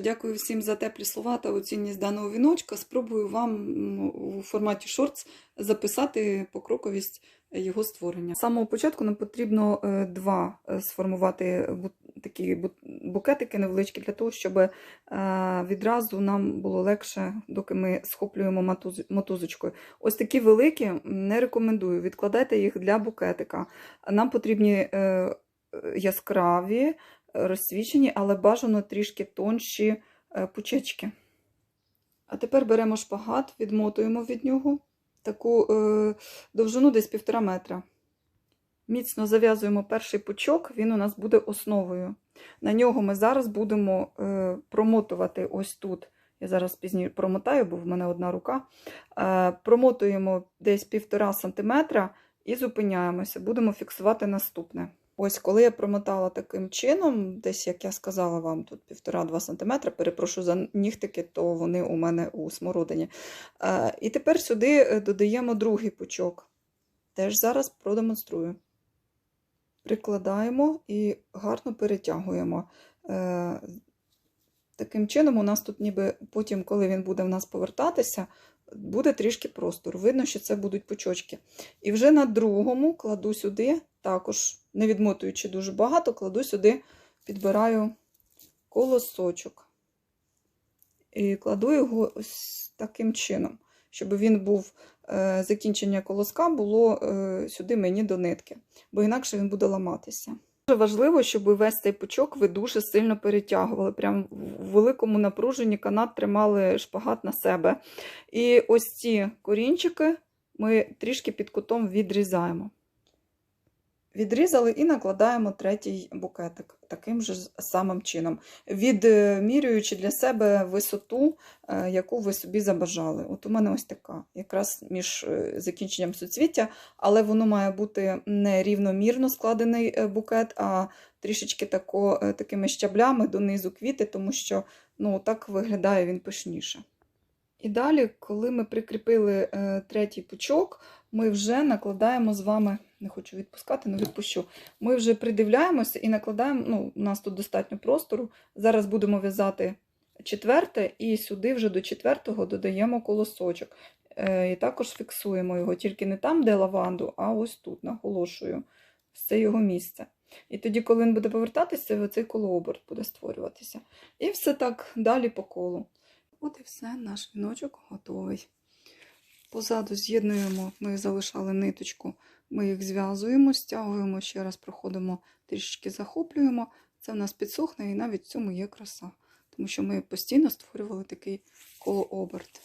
Дякую всім за теплі слова та оцінність даного віночка. Спробую вам у форматі шортс записати покроковість його створення. З самого початку нам потрібно е, два е, сформувати такі букетики невеличкі для того, щоб е, відразу нам було легше, доки ми схоплюємо мотузочкою. Ось такі великі не рекомендую. Відкладайте їх для букетика. Нам потрібні яскраві, розсвічені, але бажано трішки тонші е, пучечки. А тепер беремо шпагат, відмотуємо від нього таку е, довжину десь півтора метра. Міцно зав'язуємо перший пучок, він у нас буде основою. На нього ми зараз будемо е, промотувати ось тут. Я зараз пізніше промотаю, бо в мене одна рука. Е, промотуємо десь півтора сантиметра і зупиняємося. Будемо фіксувати наступне. Ось, коли я промотала таким чином, десь, як я сказала вам, тут 1,5-2 см, перепрошую за нігтики, то вони у мене у смородині. Е, І тепер сюди е, додаємо другий пучок. Теж зараз продемонструю. Прикладаємо і гарно перетягуємо. Е, Таким чином, у нас тут, ніби потім, коли він буде в нас повертатися, буде трішки простору. Видно, що це будуть пучочки. І вже на другому кладу сюди, також не відмотуючи дуже багато, кладу сюди, підбираю колосочок. І кладу його ось таким чином, щоб він був, е, закінчення колоска було е, сюди мені до нитки, бо інакше він буде ламатися. Дуже важливо, щоб весь цей пучок ви дуже сильно перетягували. Прям в великому напруженні канат тримали шпагат на себе. І ось ці корінчики ми трішки під кутом відрізаємо. Відрізали і накладаємо третій букетик таким же самим чином, відмірюючи для себе висоту, е, яку ви собі забажали. От у мене ось така, якраз між е, закінченням суцвіття, але воно має бути не рівномірно складений е, букет, а трішечки тако, такими щаблями донизу квіти, тому що ну, так виглядає він пишніше. І далі, коли ми прикріпили е, третій пучок, ми вже накладаємо з вами, не хочу відпускати, але відпущу. Ми вже придивляємося і накладаємо, ну, у нас тут достатньо простору. Зараз будемо в'язати четверте, і сюди вже до четвертого додаємо колосочок. Е, і також фіксуємо його, тільки не там, де лаванду, а ось тут, наголошую. Це його місце. І тоді, коли він буде повертатися, оцей колооберт буде створюватися. І все так далі по колу. От і все, наш віночок готовий. Позаду з'єднуємо, ми залишали ниточку, ми їх зв'язуємо, стягуємо, ще раз проходимо, трішечки захоплюємо. Це в нас підсохне, і навіть в цьому є краса, тому що ми постійно створювали такий колооберт.